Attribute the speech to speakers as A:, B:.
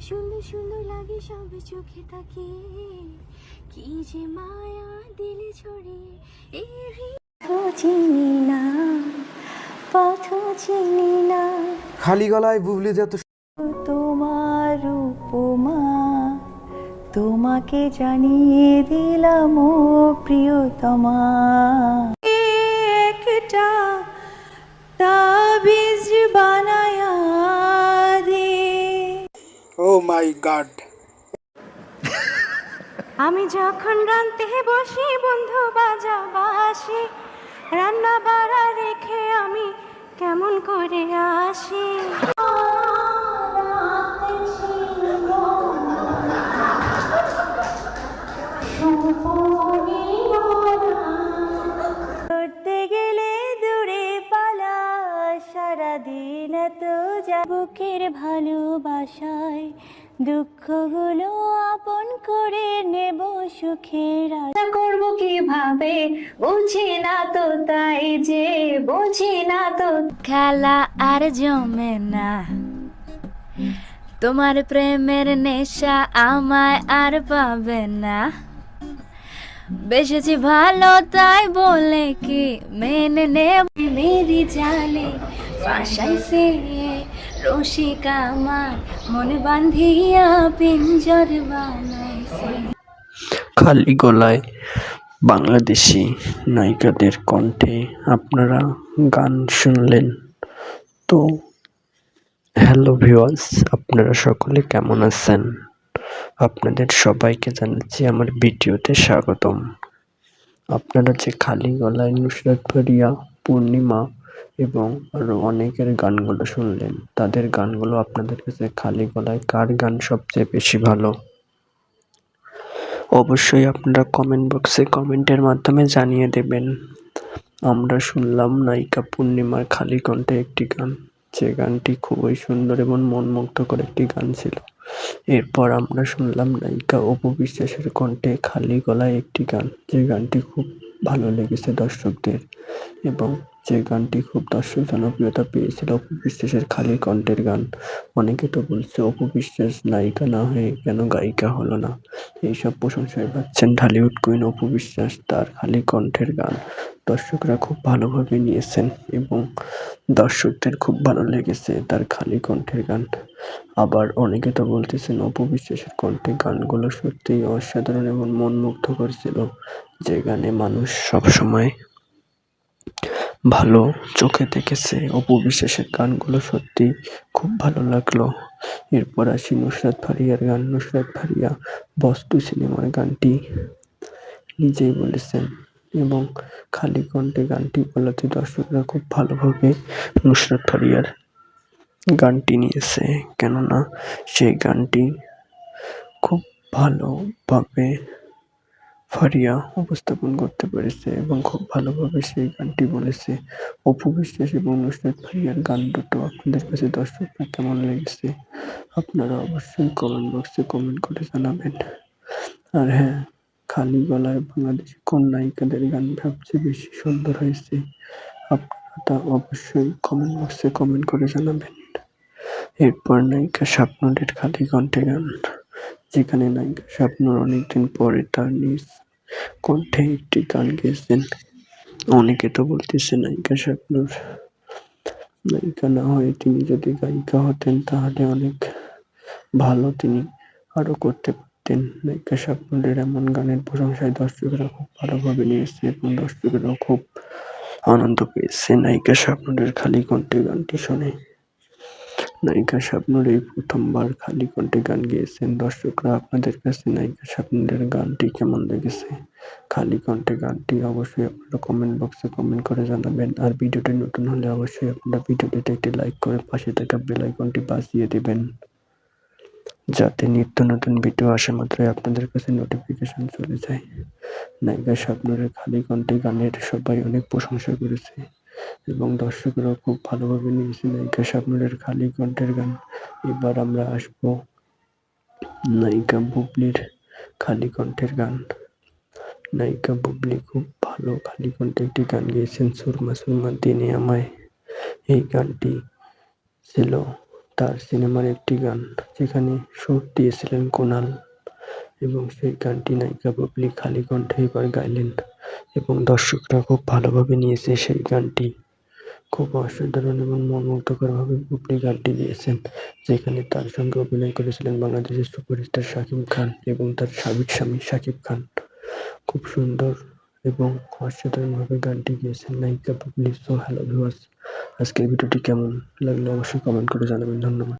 A: সুন্দর সুন্দর লাগে সব চোখে তাকিয়ে কি যে মায়া দিলে ছড়িয়ে এই চিনি না পথ চিনি না।
B: খালি গলায় বুবলি যে এত
A: তোমার উপমা তোমাকে জানিয়ে দিলাম ও প্রিয়তমা। একটা
C: মাই গড।
A: আমি যখন রানতে বসি, বন্ধু বাজা বাসি রান্না বাড়া রেখে আমি কেমন করে আসি? করতে গেলে দূরে পালা, সারাদিন এত যা বুকের ভালোবাসায়। দুঃখগুলো আপন করে নেব সুখের আশা। করব কীভাবে? বুঝি না তো তাই যে বুঝি না তো খেলা আর জমে না। তোমার প্রেমের নেশা আমায় আর পাবে না। বেসেছি ভালো তাই বলে কি মেনে নেব? মেরি জালে ফাঁসাইছে রসিকা আমার, মনে বান্ধিয়া পিঞ্জর বানাইছে
D: খালি গলায় বাংলাদেশি নায়িকাদের কণ্ঠে আপনারা গান শুনলেন। তো হ্যালো ভিওয়ার্স আপনারা সকলে কেমন আছেন? আপনাদের সবাইকে জানাচ্ছি আমার ভিডিওতে স্বাগতম। আপনারা যে খালি গলায় নুসরাত ফারিয়া পূর্ণিমা এবং আরও অনেকের গানগুলো শুনলেন। তাদের গানগুলো আপনাদের কাছে খালি গলায় কার গান সবচেয়ে বেশি ভালো? অবশ্যই আপনারা কমেন্ট বক্সে কমেন্টের মাধ্যমে জানিয়ে দেবেন। আমরা শুনলাম নায়িকা পূর্ণিমার খালি কণ্ঠে একটি গান। যে গানটি খুবই সুন্দর এবং মনমুগ্ধকর একটি গান ছিল। এরপর আমরা শুনলাম নায়িকা অপু বিশ্বাসের কণ্ঠে খালি গলায় একটি গান। যে গানটি খুব ভালো লেগেছে দর্শকদের এবং যে গানটি খুব দর্শক জনপ্রিয়তা পেয়েছিল, অপু বিশ্বাসের খালি কণ্ঠের গান। অনেকে তো বলছে, অপু বিশ্বাস নায়িকা না হয়ে কেন গায়িকা হলো না? এইসব প্রশংসায় পাচ্ছেন ঢালিউড কুইন অপু বিশ্বাস তার খালি কণ্ঠের গান। দর্শকরা খুব ভালোভাবে নিয়েছেন এবং দর্শকদের খুব ভালো লেগেছে তার খালি কণ্ঠের গান। আবার অনেকে তো বলতেছেন, অপু বিশ্বাসের কণ্ঠে গানগুলো সত্যিই অসাধারণ এবং মনমুগ্ধ করেছিল যে গানে মানুষ সবসময় ভালো চোখে দেখেছে। অপু বিশ্বাসের গানগুলো সত্যি খুব ভালো লাগল। এরপর আসি নুসরাত ফারিয়ার গান। নুসরাত ফারিয়া বস্তু সিনেমার গানটি নিজেই বলেছেন এবং খালি কণ্ঠে গানটি বলাতে দর্শকরা খুব ভালোভাবে নুসরাত ফারিয়ার গানটি নিয়েছে। কেননা সেই গানটি খুব ভালোভাবে ফারিয়া উপস্থাপন করতে পেরেছে এবং খুব ভালোভাবে সেই গানটি বলেছে। অপু বিশ্বাস এবং নুসরাত ফারিয়ার গান দুটো আপনাদের কাছে দর্শকরা কেমন লেগেছে? আপনারা অবশ্যই কমেন্ট বক্সে কমেন্ট করে জানাবেন। আর হ্যাঁ খালি গলায় বাংলাদেশি কোন নায়িকাদের গান সবচেয়ে বেশি সুন্দর হয়েছে, আপনারা তা অবশ্যই কমেন্ট বক্সে কমেন্ট করে জানাবেন। এরপর নায়িকা স্বপ্নদের খালি কণ্ঠে গান। যেখানে নায়িকা স্বপ্নর অনেকদিন পরে তার নিজ কণ্ঠে একটি গান গেয়েছেন। অনেকে তো বলতেছে, নায়িকা স্বপ্নর নায়িকা না হয়ে তিনি যদি গায়িকা হতেন, তাহলে অনেক ভালো তিনি আরও করতে পারতেন। নায়িকা স্বপ্নদের এমন গানের প্রশংসায় দর্শকরা খুব ভালোভাবে নিয়েছে এবং দর্শকরাও খুব আনন্দ পেয়েছে। নায়িকা স্বপ্নদের খালি কণ্ঠে গানটি শুনে নায়িকা স্বপ্নর এই প্রথমবার খালি কণ্ঠে গান গেয়েছেন। দর্শকরা আপনাদের কাছে নায়িকা স্বপ্নের গানটি কেমন লেগেছে? খালি কণ্ঠে গানটি অবশ্যই আপনারা কমেন্ট বক্সে কমেন্ট করে জানাবেন। আর ভিডিওটি নতুন হলে অবশ্যই আপনারা ভিডিওটিতে একটি লাইক করে পাশে থাকা বেল আইকনটি বাজিয়ে দেবেন। যাতে নিত্য নতুন ভিডিও আসা মাত্রই আপনাদের কাছে নোটিফিকেশন চলে যায়। নায়িকা স্বপ্নের খালি কণ্ঠে গানের সবাই অনেক প্রশংসা করেছে। এবং দর্শকরাও খুব ভালোভাবে নিয়েছে নায়িকা স্বপ্নের খালি কণ্ঠের গান। এবার আমরা আসব নায়িকা বুবলির খালি কণ্ঠের গান। নায়িকা বুবলি খুব ভালো খালি কণ্ঠে একটি গান গেয়েছেন, সুরমা সুরমা দিনে আমায়। এই গানটি ছিল তার সিনেমার একটি গান, যেখানে সুর দিয়েছিলেন কুনাল। এবং সেই গানটি নায়িকা বুবলি খালি কণ্ঠে এবার গাইলেন। এবং দর্শকরা খুব ভালোভাবে নিয়েছে সেই গানটি। খুব অসাধারণ এবং মনমুগ্ধকরভাবে বুবলি গানটি গেয়েছেন যেখানে তার সঙ্গে অভিনয় করেছিলেন বাংলাদেশের সুপারস্টার শাকিব খান এবং তার সাবেক স্বামী শাকিব খান। খুব সুন্দর এবং অসাধারণভাবে গানটি গেয়েছেন নায়িকা বুবলি সো হ্যালো ভিউয়ার্স। আজকের ভিডিওটি কেমন লাগল অবশ্যই কমেন্ট করে জানাবেন। ধন্যবাদ।